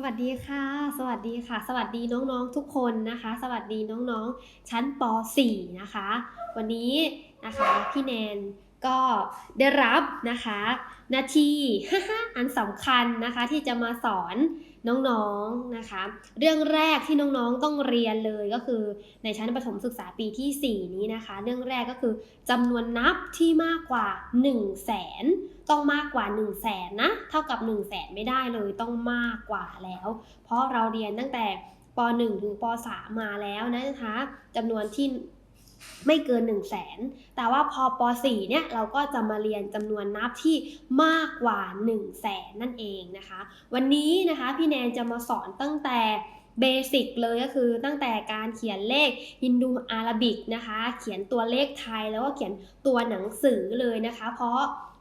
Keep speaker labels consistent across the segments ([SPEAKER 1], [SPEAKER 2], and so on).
[SPEAKER 1] สวัสดีค่ะ สวัสดีค่ะ สวัสดีน้องๆทุกคนนะคะ สวัสดีน้องๆชั้นป .4 นะคะ วันนี้นะคะพี่แนนก็ได้รับนะคะหนาทีอันสำคัญนะคะที่จะมาสอน น้องๆนะคะ เรื่องแรกที่น้องๆต้องเรียนเลยก็คือในชั้นประถมศึกษาปีที่ 4 นี้นะคะ เรื่องแรกก็คือจำนวนนับที่มากกว่า 1 0 0 0 0แสนต้องมากกว่า 1 0 0 0 0แสนนะเท่ากับ 1 0 0 0 0แสนไม่ได้เลยต้องมากกว่าแล้ว เพราะเราเรียนตั้งแต่ป .1 ถึงป .3 มาแล้วนะคะจำนวนที่ ไม่เกิน 1 0 0 0 0แสนแต่ว่าพอป .4 เนี่ยเราก็จะมาเรียนจำนวนนับที่มากกว่า 1 0 0 0 0แสนนั่นเองนะคะ วันนี้นะคะพี่แนนจะมาสอนตั้งแต่เบสิกเลยก็คือตั้งแต่การเขียนเลขฮินดูอาราบิกนะคะ เขียนตัวเลขไทยแล้วก็เขียนตัวหนังสือเลยนะคะ เพราะ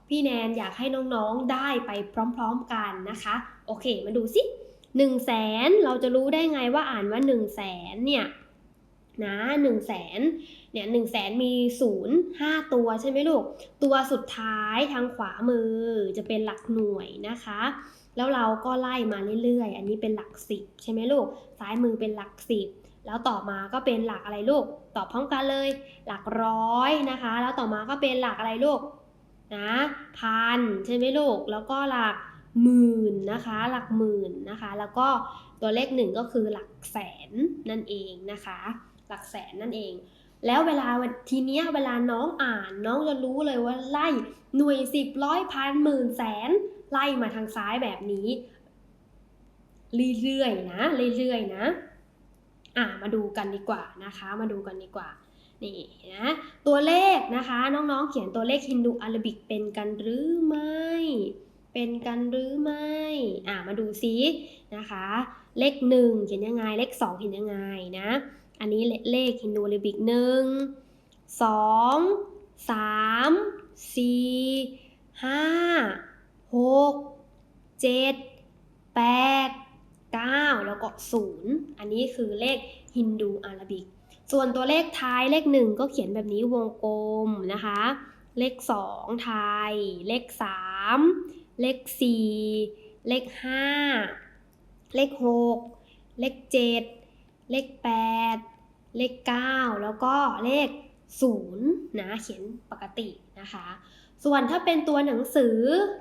[SPEAKER 1] พี่แนนอยากให้น้องๆได้ไปพร้อมๆกันนะคะ โอเค มาดูสิ1 0 0 0 0แสนเราจะรู้ได้ไงว่าอ่านว่า 1 0 0 0 0แสนเนี่ย นะ1 0 0 0 0แสนเนี่ยหนึ่งแสนมีศูนย์ห้าตัวใช่ไหมลูก ตัวสุดท้ายทางขวามือจะเป็นหลักหน่วยนะคะ แล้วเราก็ไล่มาเรื่อยๆ อันนี้เป็นหลักสิบใช่ไหมลูก ซ้ายมือเป็นหลักสิบแล้วต่อมาก็เป็นหลักอะไรลูก ตอบพร้อมกันเลย หลักร้อยนะคะ แล้วต่อมาก็เป็นหลักอะไรลูกนะพันใช่ไหมลูก แล้วก็หลักหมื่นนะคะ หลักหมื่นนะคะ แล้วก็ตัวเลขหนึ่งก็คือหลักแสนนั่นเองนะคะ หลักแสนนั่นเอง แล้วเวลาทีเนี้ยเวลาน้องอ่านน้องจะรู้เลยว่าไล่หน่วยสิบร้อยพันหมื่นแสนไล่มาทางซ้ายแบบนี้ เรื่อยๆนะเรื่อยๆนะอะมาดูกันดีกว่านะคะ มาดูกันดีกว่านี่นะตัวเลขนะคะน้องๆเขียนตัวเลขฮินดูอารบิกเป็นกันหรือไม่ เป็นกันหรือไม่อะมาดูซินะคะ เลขหนึ่งเขียนยังไงเลขสองเขียนยังไงนะ อันนี้เลขฮินดูอาราบิกหนึ่งสองสามสี่ห้าหกเจ็ดแปดเก้าแล้วก็ศูนย์อันนี้คือเลขฮินดูอาราบิก ส่วนตัวเลขท้ายเลขหนึ่งก็เขียนแบบนี้วงกลมนะคะ เลขสองไทย เลขสามเลขสี่เลขห้าเลขหกเลขเจ็ดเลขแปด เลขเก้าแล้วก็เลขศูนย์นะเขียนปกตินะคะ ส่วนถ้าเป็นตัวหนังสือ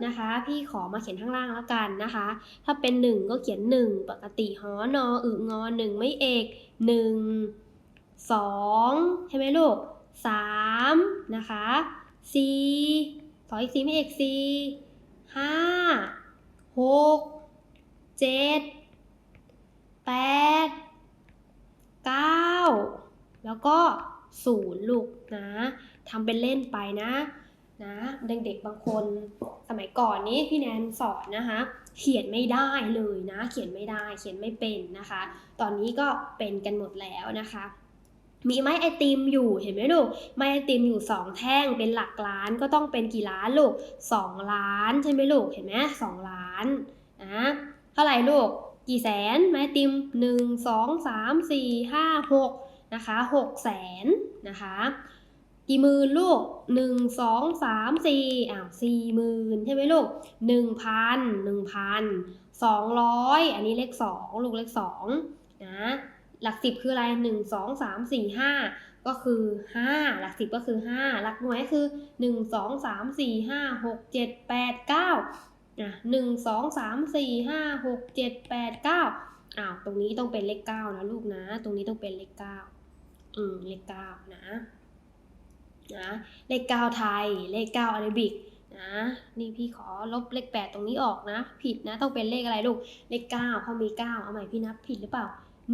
[SPEAKER 1] นะคะ พี่ขอมาเขียนข้างล่างแล้วกันนะคะ ถ้าเป็น 1 ก็เขียน 1 ปกติหอนออึงอหนึ่งไม่เอก 1 2 ใช่ไหมลูก 3 นะคะ4สออีกสี่ไม่เอกสี่ห้าหกเจ็ดแปด เก้าแล้วก็ศูนย์ลูกนะทำเป็นเล่นไปนะนะเด็กๆบางคนสมัยก่อนนี้พี่แนนสอนนะคะ เขียนไม่ได้เลยนะ เขียนไม่ได้เขียนไม่เป็นนะคะ ตอนนี้ก็เป็นกันหมดแล้วนะคะ มีไม้ไอติมอยู่เห็นไหมลูกไม้ไอติมอยู่สองแท่งเป็นหลักล้านก็ต้องเป็นกี่ล้านลูกสองล้านใช่ไหมลูกเห็นไหมสองล้านนะเท่าไหร่ลูก กี่แสนไม้ติมหนึ่งสองสามสี่ห้าหกนะคะหกแสนนะคะกี่หมื่นลูกหนึ่งสองสามสี่อ้าวสี่หมื่นใช่ไหมลูกหนึ่งพันหนึ่งพันสองร้อยอันนี้เลขสองลูกเลขสองนะหลักสิบคืออะไรหนึ่งสองสามสี่ห้าก็คือห้าหลักสิบก็คือห้าหลักหน่วยคือหนึ่งสองสามสี่ห้าหกเจ็ดแปดเก้า อะหนึ่งสองสามสี่ห้าหกเจ็ดแปดเก้าอ้าวตรงนี้ต้องเป็นเลขเก้านะลูกนะ ตรงนี้ต้องเป็นเลขเก้าอืมเลขเก้านะนะเลข9ไทยเลข9อาราบิกนะนี่พี่ขอลบเลข8ตรงนี้ออกนะ ผิดนะต้องเป็นเลขอะไรลูกเลข9เขามี9เอาใหม่พี่นับผิดหรือเปล่า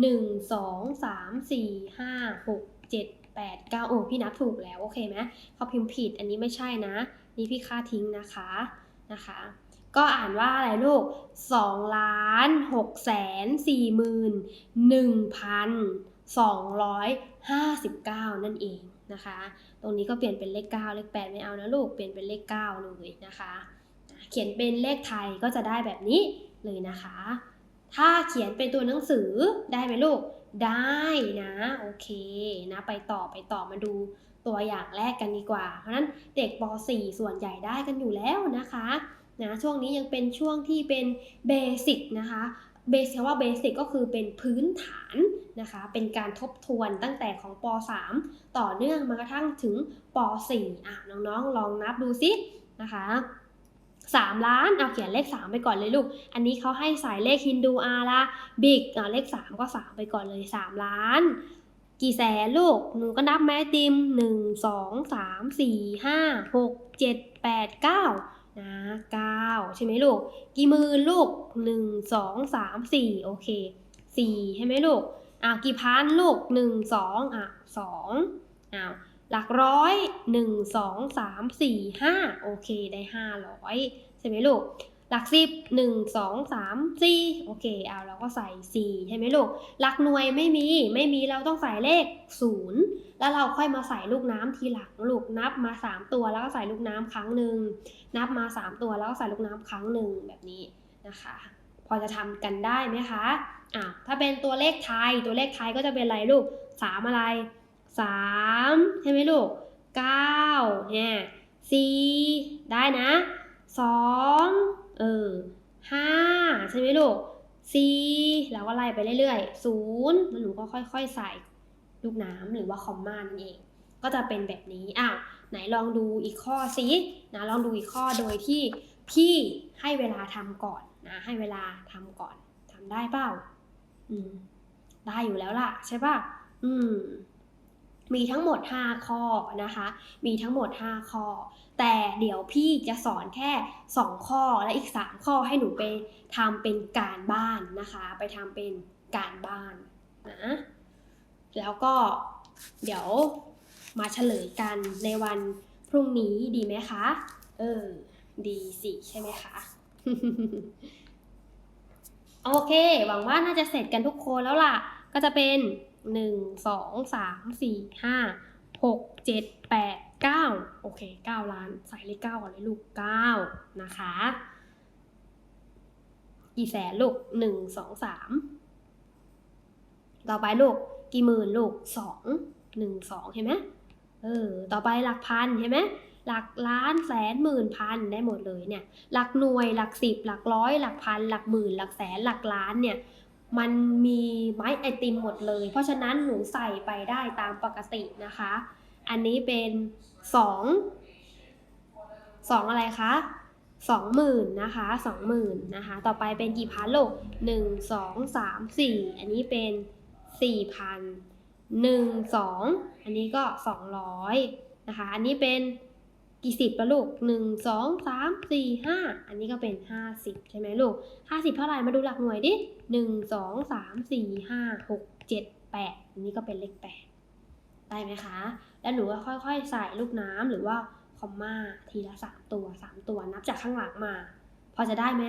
[SPEAKER 1] 1 2 3 4 5 6 7 8 9โอ้พี่นับถูกแล้วโอเคไหมเขาพิมพ์ผิดอันนี้ไม่ใช่นะ นี่พี่ค่าทิ้งนะคะนะคะ ก็อ่านว่าอะไรลูก2ล้าน6แสน4หมื่น1พัน259 นั่นเองนะคะ ตรงนี้ก็เปลี่ยนเป็นเลข 9 เลข 8 ไม่เอานะลูก เปลี่ยนเป็นเลข 9 เลยนะคะ เขียนเป็นเลขไทยก็จะได้แบบนี้เลยนะคะ ถ้าเขียนเป็นตัวหนังสือได้ไหมลูก ได้นะ โอเคนะ ไปต่อไปต่อมาดูตัวอย่างแรกกันดีกว่า เพราะฉะนั้นเด็กป .4 ส่วนใหญ่ได้กันอยู่แล้วนะคะ นะช่วงนี้ยังเป็นช่วงที่เป็นเบสิกนะคะเบสคำว่าเบสิกก็คือเป็นพื้นฐานนะคะ เป็นการทบทวนตั้งแต่ของป .3 ต่อเนื่องมากระทั่งถึงป .4 อะน้องๆ ลองนับดูซินะคะ3 ล้านเอาเขียนเลข 3 ไปก่อนเลยลูก อันนี้เขาให้ใส่เลขฮินดูอาละบิกเอะเลข 3 ก็ 3 ไปก่อนเลย 3 ล้าน กี่แสนลูก หนูก็นับแม่ติม 1 2 3 4 5 6 7 8 9 นะ9ใช่ไหมลูก กี่หมื่นลูก1 2 3 4โอเค4ใช่ไหมลูกอ้าวกี่พันลูก1 2อะ2อ้าวหลักร้อย1 2 3 4 5โอเคได้500ใช่ไหมลูก หลักสิบหนึ่งสองสามสี่โอเค เอาเราก็ใส่สี่ใช่ไหมลูก หลักหน่วยไม่มี ไม่มีเราต้องใส่เลขศูนย์แล้วเราค่อยมาใส่ลูกน้ำทีหลังลูกนับมาสามตัวแล้วก็ใส่ลูกน้ำครั้งหนึ่งนับมาสามตัวแล้วก็ใส่ลูกน้ำครั้งหนึ่งแบบนี้นะคะ พอจะทำกันได้ไหมคะอะถ้าเป็นตัวเลขไทยตัวเลขไทยก็จะเป็นอะไรลูกสามอะไรสามใช่ไหมลูกเก้าเนี่ยสี่ได้นะสอง เออห้าใช่ไหมลูกสี่แล้วก็ไล่ไปเรื่อยๆศูนย์แล้วหนูก็ค่อยๆใส่ลูกน้ำหรือว่าคอมมานั่นเอง ก็จะเป็นแบบนี้อะไหนลองดูอีกข้อสินะลองดูอีกข้อโดยที่พี่ให้เวลาทำก่อนนะให้เวลาทำก่อนทำได้เปล่าอืมได้อยู่แล้วล่ะใช่ป่ะอืม มีทั้งหมด 5 ข้อนะคะ มีทั้งหมด 5 ข้อ แต่เดี๋ยวพี่จะสอนแค่ 2 ข้อและอีก 3 ข้อให้หนูไปทำเป็นการบ้านนะคะ ไปทำเป็นการบ้านนะแล้วก็เดี๋ยวมาเฉลยกันในวันพรุ่งนี้ดีไหมคะ เออ ดีสิใช่ไหมคะ โอเค หวังว่าน่าจะเสร็จกันทุกคนแล้วล่ะ ก็จะเป็น หนึ่งสองสามสี่ห้าหกเจ็ดแปดเก้าโอเคเก้าล้านใส่เลขเก้าก่อนเลยลูกเก้านะคะ กี่แสนลูกหนึ่งสองสามต่อไปลูกกี่หมื่นลูกสองหนึ่งสองเห็นไหมเออต่อไปหลักพันเห็นไหมหลักล้านแสนหมื่นพันได้หมดเลยเนี่ยหลักหน่วยหลักสิบหลักร้อยหลักพันหลักหมื่นหลักแสนหลักล้านเนี่ย มันมีไม้ไอติมหมดเลย เพราะฉะนั้นหนูใส่ไปได้ตามปกตินะคะ อันนี้เป็นสองสองอะไรคะสองหมื่นนะคะสองหมื่นนะคะ ต่อไปเป็นกี่พันลูกหนึ่งสองสามสี่อันนี้เป็นสี่พันหนึ่งสองอันนี้ก็สองร้อยนะคะ อันนี้เป็น กี่สิบละลูกหนึ่งสองสามสี่ห้าอันนี้ก็เป็นห้าสิบใช่ไหมลูกห้าสิบเท่าไหร่มาดูหลักหน่วยดิหนึ่งสองสามสี่ห้าหกเจ็ดแปดอันนี้ก็เป็นเลขแปดได้ไหมคะ แล้วหนูก็ค่อยๆ ใส่ลูกน้ำหรือว่าคอมมาทีละสามตัวสามตัวนับจากข้างหลังมา พอจะได้ไหม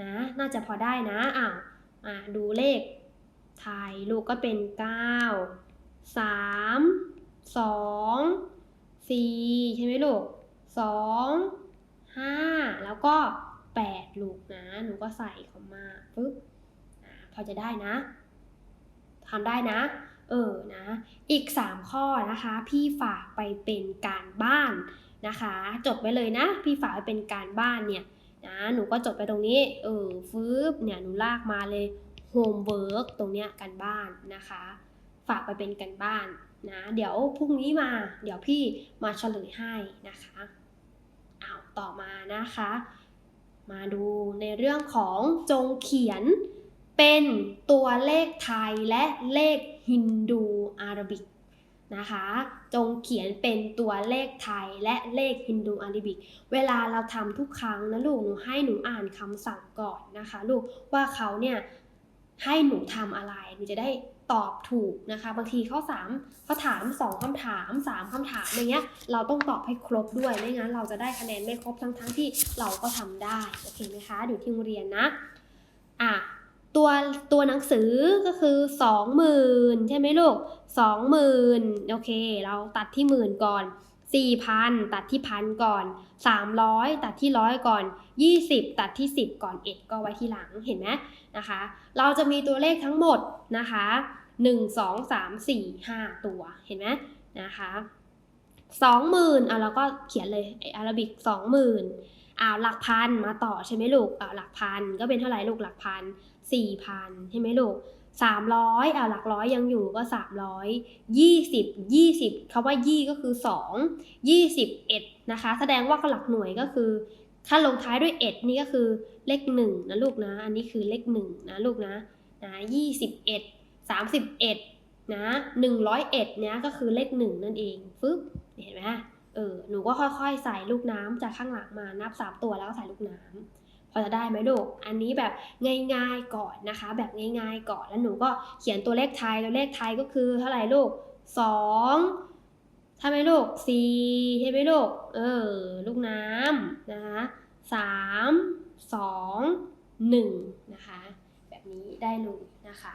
[SPEAKER 1] นะ น่าจะพอได้นะอ้าวอ่าดูเลขไทยลูกก็เป็นเก้าสามสองสี่ใช่ไหมลูก สองห้าแล้วก็แปดลูกนะ หนูก็ใส่คอมมาปึ๊บพอจะได้นะทำได้นะ เออนะ อีก 3 ข้อนะคะ พี่ฝากไปเป็นการบ้านนะคะ จดไว้เลยนะ พี่ฝากไปเป็นการบ้านเนี่ยนะหนูก็จดไปตรงนี้ เออฟืบเนี่ยหนูลากมาเลยโฮมเวิร์กตรงเนี้ยการบ้านนะคะ ฝากไปเป็นการบ้านนะ เดี๋ยวพรุ่งนี้มา เดี๋ยวพี่มาเฉลยให้นะคะ ต่อมานะคะ มาดูในเรื่องของจงเขียนเป็นตัวเลขไทยและเลขฮินดูอารบิกนะคะ จงเขียนเป็นตัวเลขไทยและเลขฮินดูอาราบิก เวลาเราทำทุกครั้งนะลูกหนูให้หนูอ่านคำสั่งก่อนนะคะ ลูกว่าเขาเนี่ยให้หนูทำอะไรหนูจะได้ ตอบถูกนะคะ บางทีเขาสามเขาถามสองคำถามสามคำถามอย่างเงี้ยเราต้องตอบให้ครบด้วยไม่งั้นเราจะได้คะแนนไม่ครบทั้งทั้งๆที่เราก็ทำได้โอเคไหมคะอยู่ที่โรงเรียนนะอะตัวตัวหนังสือก็คือสองหมื่นใช่ไหมลูกสองหมื่นโอเค เราตัดที่หมื่นก่อนสี่พันตัดที่พันก่อนสามร้อยตัดที่ร้อยก่อนยี่สิบตัดที่สิบก่อนเอ็ดก็ไว้ที่หลังเห็นไหมนะคะ เราจะมีตัวเลขทั้งหมดนะคะ หนึ่งสองสามสี่ห้าตัวเห็นไหมนะคะสองหมื่นอะเราก็เขียนเลยอาราบิกสองหมื่นอ้าหลักพันมาต่อใช่ไหมลูกอ้าหลักพันก็เป็นเท่าไหร่ลูกหลักพันสี่พันใช่ไหมลูกสามร้อยอ้าหลักร้อยยังอยู่ก็สามร้อยยี่สิบยี่สิบคำว่ายี่ก็คือสองยี่สิบเอ็ดนะคะ แสดงว่าหลักหน่วยก็คือถ้าลงท้ายด้วยเอ็ดนี่ก็คือเลขหนึ่งนะลูกนะ อันนี้คือเลขหนึ่งนะลูกนะนะยี่สิบเอ็ด สามสิบเอ็ดนะหนึ่งร้อยเอ็ดเนี้ยก็คือเลขหนึ่งนั่นเองฟึ๊บเห็นไหมเออหนูก็ค่อยๆ ใส่ลูกน้ำจากข้างหลังมานับสามตัวแล้วก็ใส่ลูกน้ำพอจะได้ไหมลูก อันนี้แบบง่ายๆก่อนนะคะ แบบง่ายๆก่อน แล้วหนูก็เขียนตัวเลขไทย ตัวเลขไทยก็คือเท่าไหร่ลูกสองใช่ไหมลูกสี่ใช่ไหมลูก เออ ลูกน้ำนะคะสามสองหนึ่งนะคะ แบบนี้ได้เลยนะคะ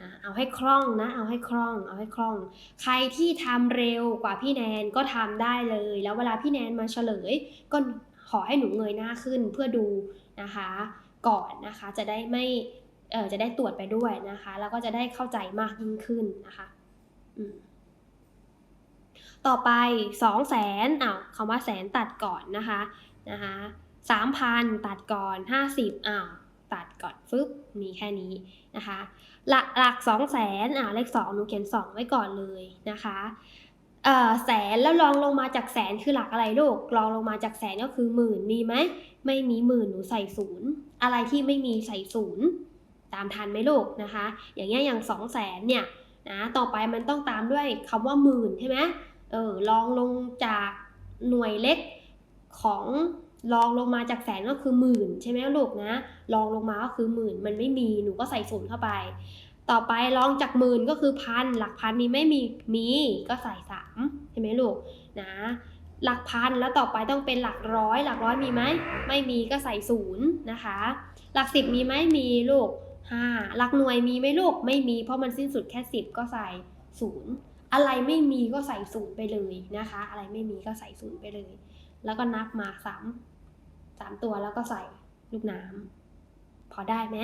[SPEAKER 1] นะเอาให้คล่องนะ เอาให้คล่อง เอาให้คล่อง ใครที่ทำเร็วกว่าพี่แนนก็ทำได้เลย แล้วเวลาพี่แนนมาเฉลย ก็ขอให้หนูเงยหน้าขึ้นเพื่อดูนะคะ ก่อนนะคะจะได้ไม่เออจะได้ตรวจไปด้วยนะคะ แล้วก็จะได้เข้าใจมากยิ่งขึ้นนะคะต่อไปสองแสนอ้าวคำว่าแสนตัดก่อนนะคะนะคะสามพันตัดก่อนห้าสิบอ้าว ตัดก่อนฟึบมีแค่นี้นะคะ หลักหลักสองแสนอ่าเลขสองหนูเขียนสองไว้ก่อนเลยนะคะเอ่อแสนแล้วลองลงมาจากแสนคือหลักอะไรลูกลองลงมาจากแสนก็คือหมื่นมีไหมไม่มีหมื่นหนูใส่ศูนย์อะไรที่ไม่มีใส่ศูนย์ตามทันไหมลูกนะคะ อย่างเงี้ยอย่างสองแสนเนี่ยนะต่อไปมันต้องตามด้วยคำว่าหมื่นใช่ไหมเออลองลงจากหน่วยเล็กของ ลองลงมาจากแสนก็คือหมื่นใช่ไหมลูกนะ ลองลงมาก็คือหมื่นมันไม่มีหนูก็ใส่ศูนย์เข้าไป ต่อไปลองจากหมื่นก็คือพันหลักพันมีไม่มีมีก็ใส่สามใช่ไหมลูกนะหลักพันแล้วต่อไปต้องเป็นหลักร้อย หลักร้อยมีไหมไม่มีก็ใส่ศูนย์นะคะ หลักสิบมีไหมมีลูกห้าหลักหน่วยมีไหมลูกไม่มี เพราะมันสิ้นสุดแค่สิบก็ใส่ศูนย์อะไรไม่มีก็ใส่ศูนย์ไปเลยนะคะ อะไรไม่มีก็ใส่ศูนย์ไปเลย แล้วก็นับมาสาม สามตัวแล้วก็ใส่ลูกน้ำพอได้ไหม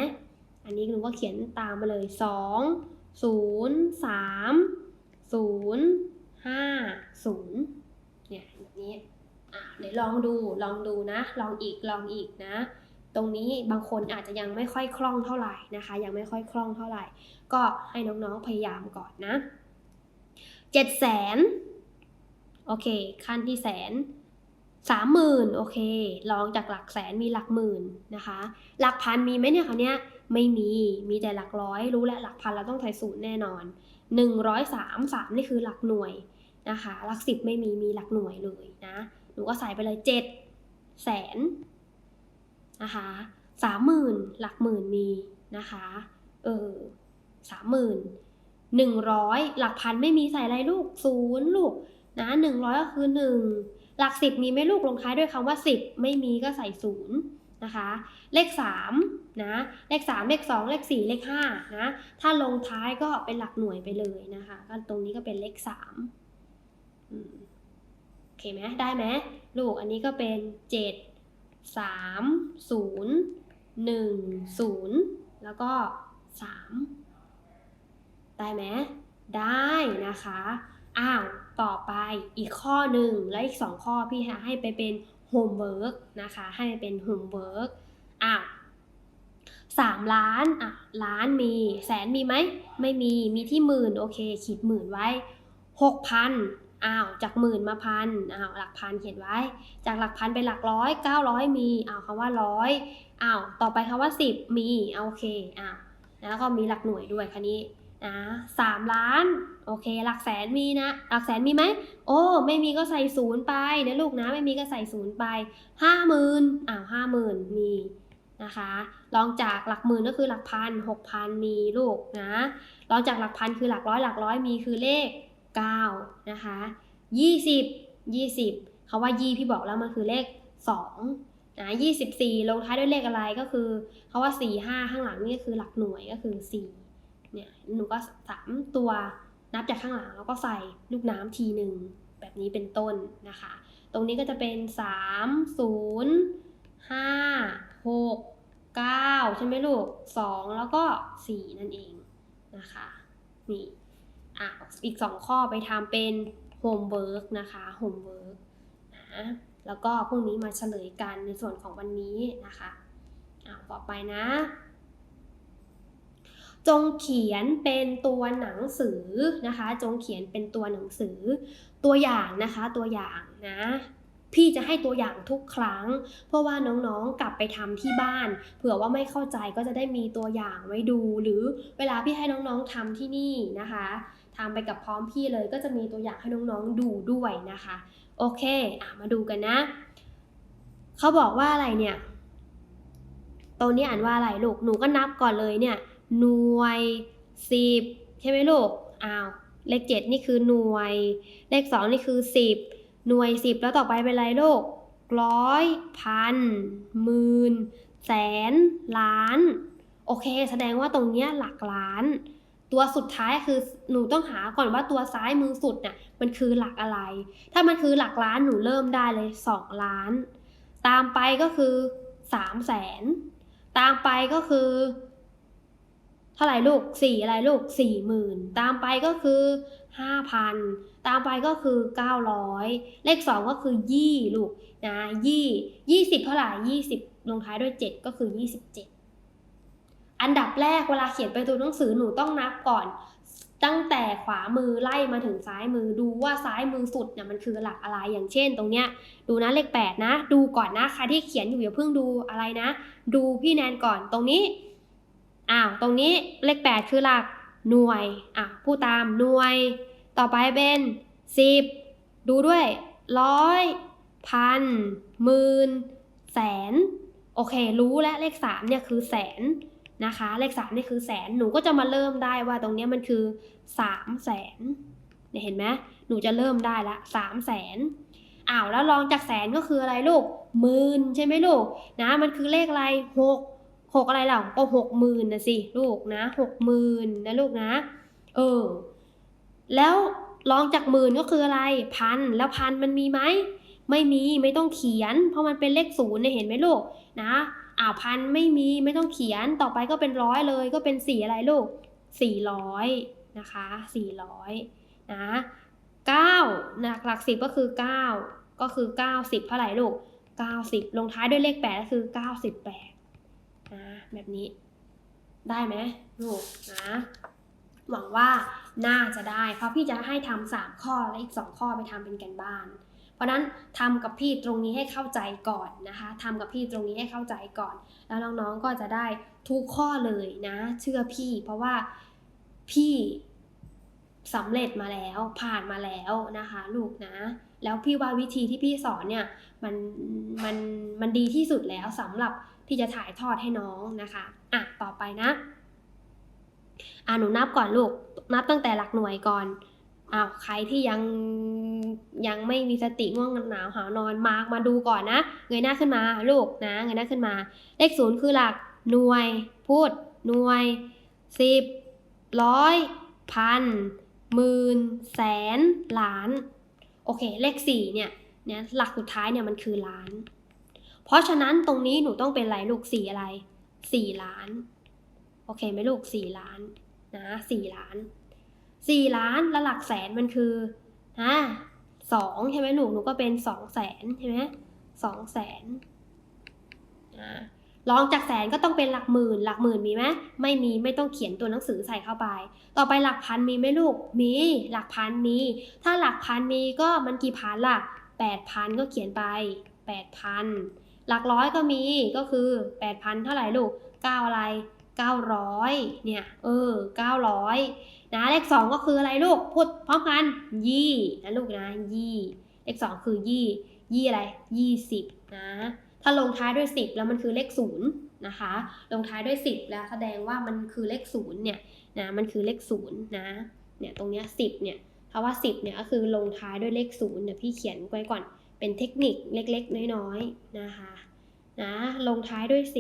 [SPEAKER 1] อันนี้หนูก็เขียนตามมาเลยสองศูนย์สามศูนย์ห้าศูนย์เนี่ยแบบนี้อะเดี๋ยวลองดูลองดูนะ ลองอีกลองอีกนะ ตรงนี้บางคนอาจจะยังไม่ค่อยคล่องเท่าไหร่นะคะ ยังไม่ค่อยคล่องเท่าไหร่ ก็ให้น้องๆพยายามก่อนนะเจ็ดแสนโอเค ขั้นที่แสน สามหมื่นโอเคลองจากหลักแสนมีหลักหมื่นนะคะ หลักพันมีไหมเนี่ยคราเนี้ยไม่มีมีแต่หลักร้อยรู้แล้วหลักพันเราต้องใส่ศูนย์แน่นอนหนึ่งร้อยสามสามนี่คือหลักหน่วยนะคะ หลักสิบไม่มีมีหลักหน่วยเลยนะหนูก็ใส่ไปเลยเจ็ดแสนนะคะสามหมื่นหลักหมื่นมีนะคะเออสามหมื่นหนึ่งร้อยหลักพันไม่มีใส่อะไรลูกศูนย์ลูกนะหนึ่งร้อยก็คือหนึ่ง หลักสิบมีไหมลูกลงท้ายด้วยคำว่าสิบไม่มีก็ใส่ศูนย์นะคะ เลขสามนะเลขสามเลขสองเลขสี่เลขห้านะถ้าลงท้ายก็เป็นหลักหน่วยไปเลยนะคะก็ตรงนี้ก็เป็นเลขสามโอเคไหมได้ไหมลูกอันนี้ก็เป็นเจ็ดสามศูนย์หนึ่งศูนย์แล้วก็สามได้ไหมได้นะคะ อ้าว ต่อไปอีกข้อหนึ่งและอีกสองข้อพี่ให้ไปเป็นโฮมเวิร์กนะคะ ให้เป็นโฮมเวิร์กอ้าวสามล้านอะล้านมี แสนมีไหม ไม่มีมีที่หมื่นโอเค ขีดหมื่นไว้หกพันอ้าวจากหมื่นมาพันอ้าวหลักพันเขียนไว้ จากหลักพันเป็นหลักร้อยเก้าร้อยมีอ้าวคำว่าร้อยอ้าวต่อไปคำว่าสิบมีโอเคอ้าวแล้วก็มีหลักหน่วยด้วยคันนี้นะสามล้าน โอเค หลักแสนมีนะ หลักแสนมีไหม โอ้ ไม่มีก็ใส่ศูนย์ไปนะลูกนะ ไม่มีก็ใส่ศูนย์ไปห้าหมื่นอ้าวห้าหมื่นมีนะคะ ลองจากหลักหมื่นก็คือหลักพันหกพันมีลูกนะ ลองจากหลักพันคือหลักร้อยหลักร้อยมีคือเลขเก้านะคะยี่สิบยี่สิบเขาว่ายี่พี่บอกแล้วมันคือเลขสองนะยี่สิบสี่ลงท้ายด้วยเลขอะไรก็คือเขาว่าสี่ห้าข้างหลังนี่ก็คือหลักหน่วยก็คือสี่เนี่ยหนูก็สามตัว นับจากข้างหลังแล้วก็ใส่ลูกน้ำทีหนึ่งแบบนี้เป็นต้นนะคะ ตรงนี้ก็จะเป็นสามศูนย์ห้าหกเก้าใช่ไหมลูกสองแล้วก็สี่นั่นเองนะคะนี่อะอีกสองข้อไปทำเป็นโฮมเวิร์กนะคะโฮมเวิร์กนะแล้วก็พรุ่งนี้มาเฉลยกันในส่วนของวันนี้นะคะอ่าต่อไปนะ จงเขียนเป็นตัวหนังสือนะคะ จงเขียนเป็นตัวหนังสือ ตัวอย่างนะคะตัวอย่างนะพี่จะให้ตัวอย่างทุกครั้ง เพราะว่าน้องๆกลับไปทำที่บ้าน เผื่อว่าไม่เข้าใจก็จะได้มีตัวอย่างไว้ดู หรือเวลาพี่ให้น้องๆทำที่นี่นะคะทำไปกับพร้อมพี่เลยก็จะมีตัวอย่างให้น้องๆดูด้วยนะคะ โอเคอะมาดูกันนะเขาบอกว่าอะไรเนี่ยตัวนี้อ่านว่าอะไรลูกหนูก็นับก่อนเลยเนี่ย หน่วยสิบใช่ไหมลูกอ้าวเลขเจ็ดนี่คือหน่วย เลขสองนี่คือสิบหน่วยสิบแล้วต่อไปเป็นอะไรลูกร้อยพันหมื่นแสนล้าน โอเค แสดงว่าตรงเนี้ยหลักล้าน ตัวสุดท้ายคือหนูต้องหาก่อนว่าตัวซ้ายมือสุดน่ะมันคือหลักอะไร ถ้ามันคือหลักล้านหนูเริ่มได้เลยสองล้าน ตามไปก็คือสามแสนตามไปก็คือ เท่าไหร่ลูกสี่อะไรลูกสี่หมื่นตามไปก็คือห้าพันตามไปก็คือเก้าร้อยเลขสองก็คือยี่ลูกนะยี่ยี่สิบเท่าไหร่ยี่สิบลงท้ายด้วยเจ็ดก็คือยี่สิบเจ็ดอันดับแรกเวลาเขียนไปตัวหนังสือหนูต้องนับก่อน ตั้งแต่ขวามือไล่มาถึงซ้ายมือดูว่าซ้ายมือสุดเนี่ยมันคือหลักอะไรอย่างเช่น ตรงเนี้ยดูนะเลขแปดนะ ดูก่อนนะใครที่เขียนอยู่อย่าเพิ่งดูอะไรนะ ดูพี่แนนก่อนตรงนี้ อ้าวตรงนี้เลขแปดคือหลักหน่วยอะพูดตามหน่วย ต่อไปเป็นสิบดูด้วยร้อยพันหมื่นแสนโอเค รู้แล้วเลขสามเนี่ยคือแสนนะคะ เลขสามเนี่ยคือแสนหนูก็จะมาเริ่มได้ว่าตรงนี้มันคือสามแสนเนี่ยเห็นไหมหนูจะเริ่มได้ละสามแสนอ้าวแล้วรองจากแสนก็คืออะไรลูกหมื่นใช่ไหมลูกนะมันคือเลขอะไรหก หกอะไรเราก็หกหมื่นนะสิลูกนะหกหมื่นนะลูกนะ เออ แล้วรองจากหมื่นก็คืออะไรพันแล้วพันมันมีไหมไม่มีไม่ต้องเขียน เพราะมันเป็นเลขศูนย์เนี่ยเห็นไหมลูกนะอ้าพันไม่มีไม่ต้องเขียนต่อไปก็เป็นร้อยเลยก็เป็นสี่อะไรลูกสี่ร้อยนะคะสี่ร้อยนะเก้าหลักหลักสิบก็คือเก้าก็คือเก้าสิบเท่าไหร่ลูกเก้าสิบลงท้ายด้วยเลขแปดก็คือเก้าสิบแปด นะแบบนี้ ได้ไหมลูกนะ หวังว่าน่าจะได้ เพราะพี่จะให้ทำสามข้อและอีกสองข้อไปทำเป็นกันบ้าน เพราะนั้นทำกับพี่ตรงนี้ให้เข้าใจก่อนนะคะทำกับพี่ตรงนี้ให้เข้าใจก่อน แล้วน้องๆก็จะได้ทุกข้อเลยนะ เชื่อพี่ เพราะว่าพี่สำเร็จมาแล้วผ่านมาแล้วนะคะ ลูกนะ แล้วพี่ว่าวิธีที่พี่สอนเนี่ยมันมันมันดีที่สุดแล้วสำหรับ ที่จะถ่ายทอดให้น้องนะคะอะต่อไปนะอะหนูนับก่อนลูกนับตั้งแต่หลักหน่วยก่อนอ้าวใครที่ยังยังไม่มีสติง่วงหนาวหาวนอนมาร์กมาดูก่อนนะ เงยหน้าขึ้นมาลูกนะ เงยหน้าขึ้นมา เลขศูนย์คือหลักหน่วย พูด หน่วยสิบร้อยพันหมื่นแสนล้าน โอเค เลขสี่เนี่ยเนี่ยหลักสุดท้ายเนี่ยมันคือล้าน เพราะฉะนั้นตรงนี้หนูต้องเป็นอะไรลูกสี่อะไรสี่ล้าน โอเคไหมลูกสี่ล้านนะสี่ล้านสี่ล้านแล้วหลักแสนมันคือฮะสองใช่ไหมลูกหนูก็เป็นสองแสนใช่ไหมสองแสนอ่ารองจากแสนก็ต้องเป็นหลักหมื่น หลักหมื่นมีไหมไม่มีไม่ต้องเขียนตัวหนังสือใส่เข้าไป ต่อไปหลักพันมีไหมลูกมี หลักพันมี ถ้าหลักพันมีก็มันกี่พันล่ะแปดพันก็เขียนไปแปดพัน หลักร้อยก็มีก็คือแปดพันเท่าไหร่ลูกเก้าอะไรเก้าร้อยเนี่ย เออเก้าร้อยนะ เลขสองก็คืออะไรลูก พูดพร้อมกัน ยี่นะลูกนะ ยี่ เลขสองคือยี่ ยี่อะไรยี่สิบนะ ถ้าลงท้ายด้วย 10 แล้วมันคือเลขศูนย์นะคะ ลงท้ายด้วย 10 แล้วแสดงว่ามันคือเลขศูนย์เนี่ย นะ มันคือเลขศูนย์นะ เนี่ย ตรงเนี้ย10 เนี่ยเพราะว่า 10 เนี่ยก็คือลงท้ายด้วยเลขศูนย์เนี่ยพี่เขียนไว้ก่อน เป็นเทคนิคเล็กๆ น้อยๆ นะคะนะลงท้ายด้วย 10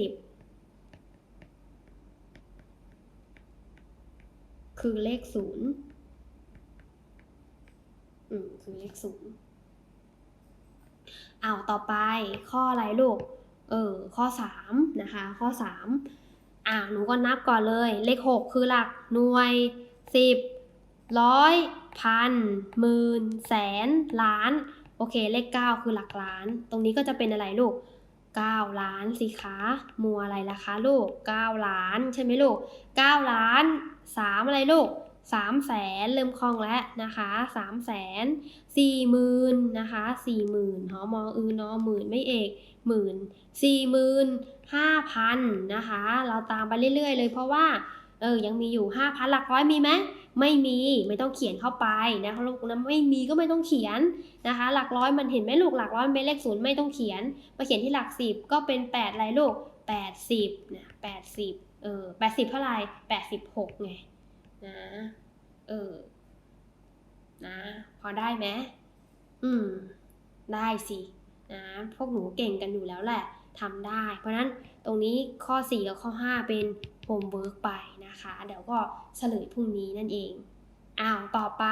[SPEAKER 1] คือเลขศูนย์อืมคือเลขศูนย์อ้าวต่อไปข้ออะไรลูก เออ ข้อสามนะคะ ข้อสามอ่าหนูก็นับก่อนเลย เลขหกคือหลักหน่วยสิบร้อย พันหมื่น แสน ล้าน อโอเค เลข 9 คือหลักล้าน ตรงนี้ก็จะเป็นอะไรลูก 9 ล้านสิคะมัวอะไรล่ะคะลูก 9 ล้านใช่ไหมลูก 9 ล้าน 3 อะไรลูก3แสนเริ่มคล่องแล้วนะคะ3แสน4หมื่นนะคะ4หมื่นหอมออือนอหมื่นไม่เอกหมื่นสี่หมื่นห้าพันนะคะ เราตามไปเรื่อยๆเลยเพราะว่า เออ ยังมีอยู่5,000หลักร้อยมีไหม ไม่มีไม่ต้องเขียนเข้าไปนะคะลูกนะไม่มีก็ไม่ต้องเขียนนะคะ หลักร้อยมันเห็นไหมลูกหลักร้อยเป็นเลขศูนย์ไม่ต้องเขียนมาเขียนที่หลักสิบก็เป็น8อะไรลูก80นะ80เออ80 เท่าไหร่86 ไงนะเออนะพอได้ไหมอืม ได้สินะพวกหนูเก่งกันอยู่แล้วแหละทำได้ เพราะฉะนั้นตรงนี้ข้อ 4 กับข้อ 5 เป็น โฮมเวิร์กไปนะคะ เดี๋ยวก็เฉลยพรุ่งนี้นั่นเองอ้าวต่อไป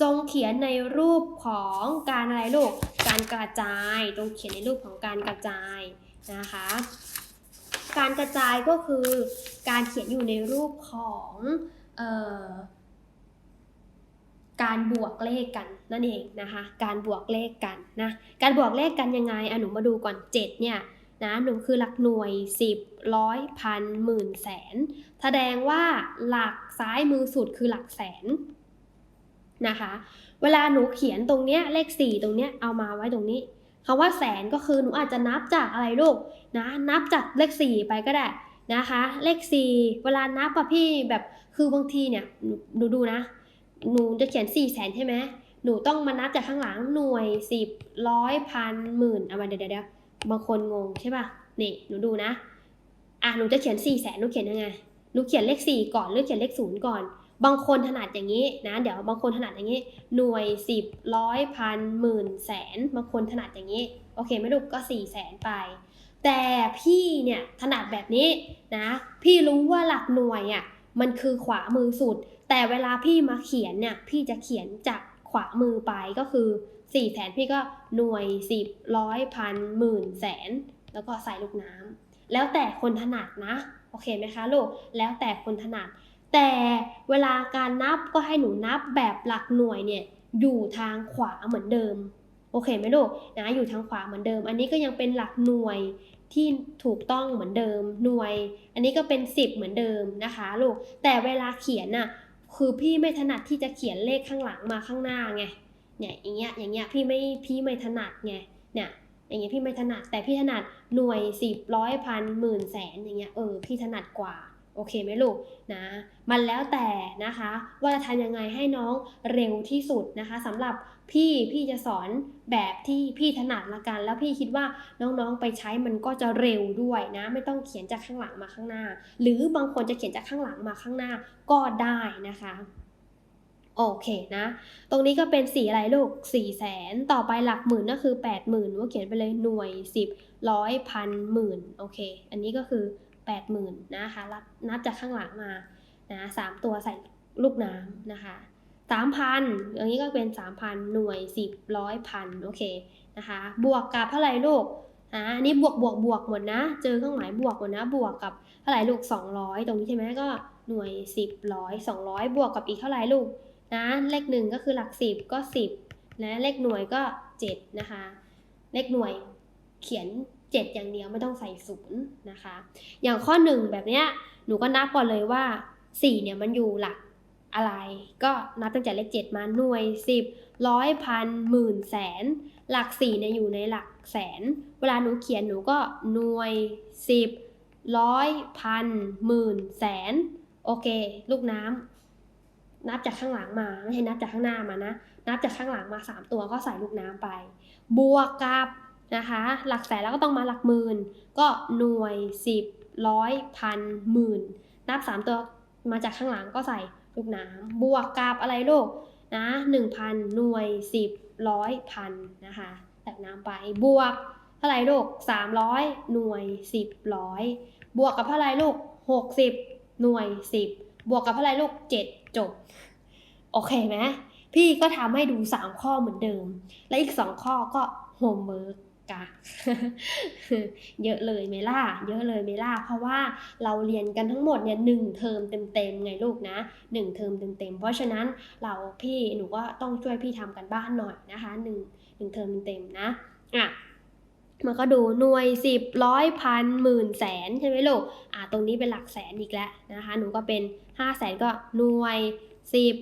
[SPEAKER 1] จงเขียนในรูปของการอะไรลูก การกระจาย จงเขียนในรูปของการกระจายนะคะ การกระจายก็คือ การเขียนอยู่ในรูปของออการบวกเลขกันนั่นเองนะคะ การบวกเลขกันนะ การบวกเลขกันยังไงอะหนูมาดูก่อน 7 เนี่ย นะหนูคือหลักหน่วย 10ร้อยพันหมื่นแสน แสดงว่าหลักซ้ายมือสุดคือหลักแสนนะคะ เวลาหนูเขียนตรงเนี้ยเลข 4 ตรงเนี้ยเอามาไว้ตรงนี้คำว่าแสนก็คือหนูอาจจะนับจากอะไรลูกนะนับจากเลข 4 ไปก็ได้นะคะ เลข 4 เวลานับอะพี่แบบคือบางทีเนี่ยหนูดูนะ หนูจะเขียน4แสนใช่ไหมหนูต้องมานับจากข้างหลังหน่วย 10ร้อยพันหมื่นเอามาเดี๋ยวเดี๋ยวเดี๋ยว บางคนงงใช่ป่ะ นี่หนูดูนะ อะหนูจะเขียน4ี่แสนหนูเขียนยังไง หนูเขียนเลข 4 ก่อนหรือเขียนเลขศูนย์ก่อน บางคนถนัดอย่างนี้นะ เดี๋ยวบางคนถนัดอย่างนี้ หน่วย 10ร้อยพันหมื่นแสน บางคนถนัดอย่างนี้ โอเคไม่ลูกก็4ี่แสนไป แต่พี่เนี่ยถนัดแบบนี้นะ พี่รู้ว่าหลักหน่วยอะมันคือขวามือสุด แต่เวลาพี่มาเขียนเนี่ย พี่จะเขียนจาก ขวามือไปก็คือ4ี่แสนพี่ก็หน่วย 10ร้อยพันหมื่นแสน แล้วก็ใส่ลูกน้ำแล้วแต่คนถนัดนะ โอเคไหมคะลูก แล้วแต่คนถนัด แต่เวลาการนับก็ให้หนูนับแบบหลักหน่วยเนี่ยอยู่ทางขวาเหมือนเดิม โอเคไหมลูกนะอยู่ทางขวาเหมือนเดิม อันนี้ก็ยังเป็นหลักหน่วยที่ถูกต้องเหมือนเดิมหน่วย อันนี้ก็เป็น 10 เหมือนเดิมนะคะลูกแต่เวลาเขียนน่ะ คือพี่ไม่ถนัดที่จะเขียนเลขข้างหลังมาข้างหน้าไงเนี่ยอย่างเงี้ยอย่างเงี้ยพี่ไม่พี่ไม่ถนัดไงเนี่ยอย่างเงี้ยพี่ไม่ถนัดแต่พี่ถนัดหน่วยสิบร้อยพันหมื่นแสนอย่างเงี้ยเออพี่ถนัดกว่าโอเคไหมลูกนะมันแล้วแต่นะคะ ว่าจะทำยังไงให้น้องเร็วที่สุดนะคะสำหรับ พี่พี่จะสอนแบบที่พี่ถนัดละกัน แล้วพี่คิดว่าน้องๆไปใช้มันก็จะเร็วด้วยนะ ไม่ต้องเขียนจากข้างหลังมาข้างหน้า หรือบางคนจะเขียนจากข้างหลังมาข้างหน้าก็ได้นะคะโอเคนะ ตรงนี้ก็เป็นสีอะไรลูกสี่แสนต่อไปหลักหมื่นก็คือแปดหมื่นว่าเขียนไปเลยหน่วยสิบร้อยพันหมื่นโอเค อันนี้ก็คือแปดหมื่นนะคะรับนับจากข้างหลังมานะสามตัวใส่ลูกน้ำนะคะ สามพันอย่างนี้ก็เป็นสามพันหน่วยสิบร้อยพันโอเคนะคะ บวกกับเท่าไหร่ลูกอ่าอันนี้บวกบวกบวกหมดนะ เจอเครื่องหมายบวกหมดนะ บวกกับเท่าไหร่ลูกสองร้อยตรงนี้ใช่ไหมก็หน่วยสิบร้อยสองร้อยบวกกับอีกเท่าไหร่ลูกนะเลขหนึ่งก็คือหลักสิบก็สิบนะเลขหน่วยก็เจ็ดนะคะ เลขหน่วยเขียนเจ็ดอย่างเดียวไม่ต้องใส่ศูนย์นะคะ อย่างข้อหนึ่งแบบเนี้ยหนูก็นับก่อนเลยว่าสี่เนี่ยมันอยู่หลัก อะไร ก็นับตั้งแต่เลขเจ็ดมาหน่วยสิบร้อยพันหมื่นแสน หลักสี่เนี่ยอยู่ในหลักแสน เวลาหนูเขียนหนูก็หน่วยสิบร้อยพันหมื่นแสน โอเค ลูกน้ำนับจากข้างหลังมาไม่ใช่นับจากข้างหน้ามานะ นับจากข้างหลังมา 3 ตัวก็ใส่ลูกน้ำไป บวกกับนะคะ หลักแสนแล้วก็ต้องมาหลักหมื่น ก็หน่วยสิบร้อยพันหมื่น นับ 3 ตัวมาจากข้างหลังก็ใส่ ลูกน้ำบวกกับอะไรลูกนะหนึ่งพันหน่วยสิบร้อยพันนะคะใส่น้ำไปบวกเท่าไหร่ลูกสามร้อยหน่วยสิบร้อยบวกกับเท่าไหร่ลูกหกสิบหน่วยสิบบวกกับเท่าไหร่ลูกเจ็ดจบ โอเคไหมพี่ก็ทำให้ดู3ข้อเหมือนเดิม และอีก2ข้อก็โฮมเวิร์ก กะเยอะเลยไหมล่ะ เยอะเลยไหมล่ะ เพราะว่าเราเรียนกันทั้งหมดเนี่ยหนึ่งเทอมเต็มๆไงลูกนะหนึ่งเทอมเต็มๆ เพราะฉะนั้นเราพี่หนูก็ต้องช่วยพี่ทำกันบ้านหน่อยนะคะหนึ่งหหนึ่งเทอมเต็มๆนะอะมันก็ดูหน่วยสิบร้อยพันหมื่นแสนใช่ไหมลูกอะตรงนี้เป็นหลักแสนอีกแล้วนะคะหนูก็เป็นห้าแสนก็หน่วยสิบ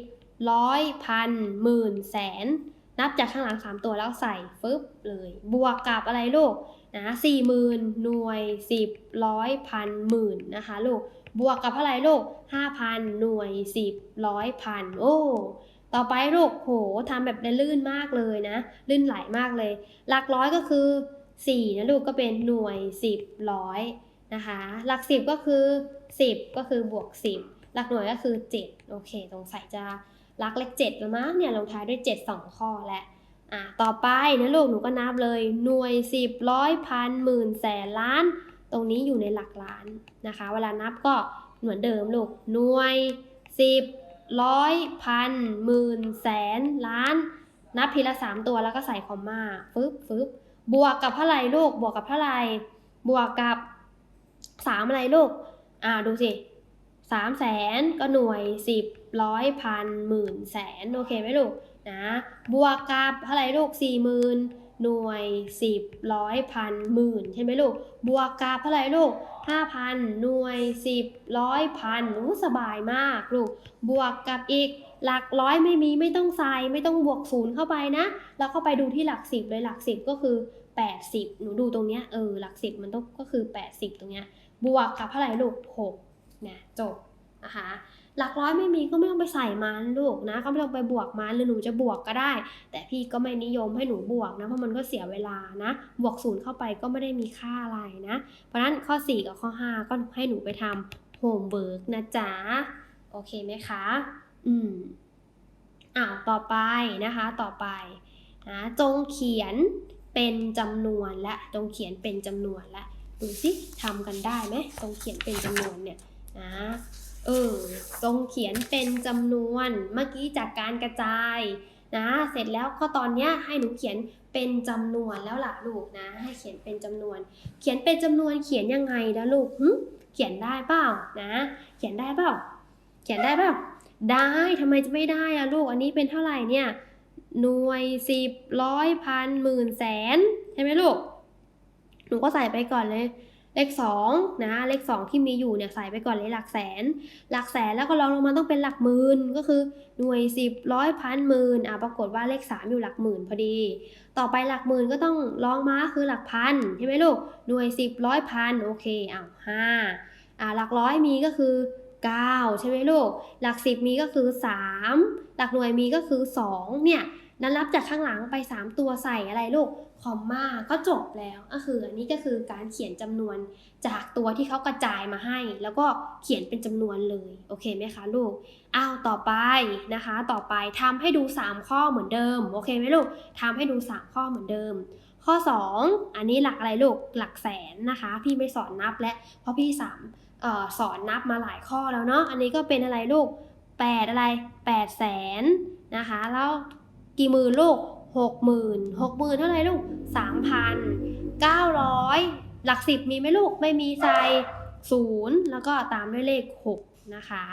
[SPEAKER 1] ร้อยพันหมื่นแสน นับจากข้างหลังสามตัวแล้วใส่ฟึบเลย บวกกับอะไรลูกนะสี่หมื่นหน่วยสิบร้อยพันหมื่นนะคะลูก บวกกับเท่าไรลูกห้าพันหน่วยสิบร้อยพันโอ้ต่อไปลูกโหทำแบบได้ลื่นมากเลยนะ ลื่นไหลมากเลย หลักร้อยก็คือสี่นะลูกก็เป็นหน่วยสิบร้อยนะคะหลักสิบก็คือสิบก็คือบวกสิบหลักหน่วยก็คือเจ็ดโอเคสงใสัยจะ หลักเลขเจ็ดแล้วมั้งเนี่ยลงท้ายด้วยเจ็ดสองข้อแล้วอะต่อไปนะลูกหนูก็นับเลยหน่วยสิบร้อยพันหมื่นแสนล้าน ตรงนี้อยู่ในหลักล้านนะคะ เวลานับก็เหมือนเดิมลูกหน่วยสิบร้อยพันหมื่นแสนล้าน นับทีละสามตัวแล้วก็ใส่คอมมาฟึบฟึบบวกกับเท่าไรลูกบวกกับเท่าไรบวกกับสามอะไรลูกอ่าดูสิสามแสนก็หน่วยสิบ ร้อยพันหมื่นแสนโอเคไหมลูกนะบวกกับเท่าไรลูกสี่หมื่นหน่วยสิบร้อยพันหมื่นใช่ไหมลูกบวกกับเท่าไรลูกห้าพันหน่วยสิบร้อยพันอู้สบายมากลูกบวกกับอีกหลักร้อยไม่มีไม่ต้องใส่ไม่ต้องบวกศูนย์เข้าไปนะ แล้วเข้าไปดูที่หลักสิบเลยหลักสิบก็คือ 80 หนูดูตรงเนี้ยเออหลักสิบมันต้องก็คือ 80 ตรงเนี้ยบวกกับเท่าไหร่ลูก6นี่ยจบนะคะ หลักร้อยไม่มีก็ไม่ต้องไปใส่มันลูกนะ ก็ไม่ต้องไปบวกมันหรือหนูจะบวกก็ได้ แต่พี่ก็ไม่นิยมให้หนูบวกนะเพราะมันก็เสียเวลานะ บวกศูนย์เข้าไปก็ไม่ได้มีค่าอะไรนะ เพราะฉะนั้นข้อ 4 กับข้อ 5 ก็ให้หนูไปทำโฮมเวิร์กนะจ๊ะโอเคไหมคะ อืมอ้าวต่อไปนะคะต่อไปนะจงเขียนเป็นจำนวนและจงเขียนเป็นจำนวนและดูสิทำกันได้ไหมจงเขียนเป็นจำนวนเนี่ยนะ ออจงเขียนเป็นจำนวนเมื่อกี้จากการกระจายนะเสร็จแล้วก็ตอนนี้ให้หนูเขียนเป็นจำนวนแล้วล่ะลูกนะ ให้เขียนเป็นจำนวน เขียนเป็นจำนวนเขียนยังไงนะลูกหึเขียนได้เปล่านะ เขียนได้เปล่าเขียนได้เปล่าได้ทำไมจะไม่ได้ล่ะลูกอันนี้เป็นเท่าไหร่เนี่ยหน่วยสิบร้อยพันหมื่นแสนใช่ไหมลูกหนูก็ใส่ไปก่อนเลย เลขสองนะเลขสองที่มีอยู่เนี่ยใส่ไปก่อนเลยหลักแสน หลักแสนแล้วก็รองลงมาต้องเป็นหลักหมื่นก็คือหน่วยสิบร้อยพันหมื่นอะปรากฏว่าเลขสามอยู่หลักหมื่นพอดี ต่อไปหลักหมื่นก็ต้องรองมาคือหลักพันใช่ไหมลูกหน่วยสิบร้อยพันโอเคอ้าวห้าอะหลักร้อยมีก็คือเก้าใช่ไหมลูก หลักสิบมีก็คือสามหลักหน่วยมีก็คือสองเนี่ยนั้นรับจากข้างหลังไป 3 ตัวใส่อะไรลูก คอมมาก็จบแล้วก็คืออันนี้ก็คือการเขียนจำนวนจากตัวที่เขากระจายมาให้ แล้วก็เขียนเป็นจำนวนเลยโอเคไหมคะลูกอ้าวต่อไปนะคะ ต่อไปทำให้ดู 3 ข้อเหมือนเดิมโอเคไหมลูกทำให้ดู 3 ข้อเหมือนเดิม ข้อ 2 อันนี้หลักอะไรลูกหลักแสนนะคะ พี่ไม่สอนนับและเพราะพี่สามออสอนนับมาหลายข้อแล้วเนาะอันนี้ก็เป็นอะไรลูก 8 อะไร8แสนนะคะแล้วกี่หมื่นลูก หกหมื่นหกหมื่นเท่าไหร่ลูกสามพันเก้าร้อยหลักสิบมีไหมลูกไม่มีใส่ศูนย์แล้วก็ตามด้วยเลขหกนะคะ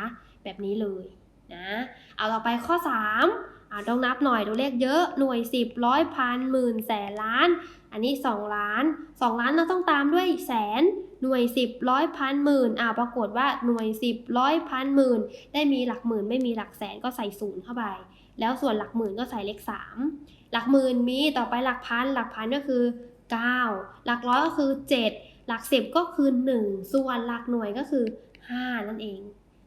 [SPEAKER 1] แบบนี้เลยนะเอาต่อไปข้อสามอาต้องนับหน่อยดูเลขเยอะหน่วยสิบร้อยพันหมื่นแสนล้าน อันนี้สองล้านสองล้านเราต้องตามด้วยแสนหน่วยสิบร้อยพันหมื่นอ่าปรากฏว่าหน่วยสิบร้อยพันหมื่นได้มีหลักหมื่นไม่มีหลักแสนก็ใส่ศูนย์เข้าไป แล้วส่วนหลักหมื่นก็ใส่เลข3 หลักหมื่นมีต่อไปหลักพันหลักพันก็คือ 9 หลักร้อยก็คือ 7 หลัก 10 ก็คือ 1 ส่วนหลักหน่วยก็คือ 5 นั่นเอง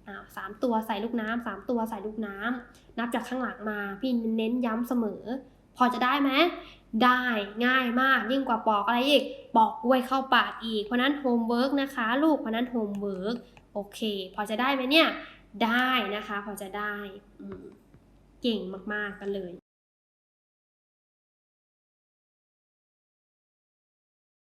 [SPEAKER 1] อ่าสามตัวใส่ลูกน้ำสามตัวใส่ลูกน้ำนับจากข้างหลังมาพี่เน้นย้ำเสมอ พอจะได้ไหมได้ง่ายมากยิ่งกว่าปอกอะไรอีกปอกกล้วยเข้าปากอีก เพราะนั้นโฮมเวิร์กนะคะ ลูกเพราะนั้นโฮมเวิร์กโอเค พอจะได้ไหมเนี่ย ได้นะคะ พอจะได้เก่งมากๆกันเลย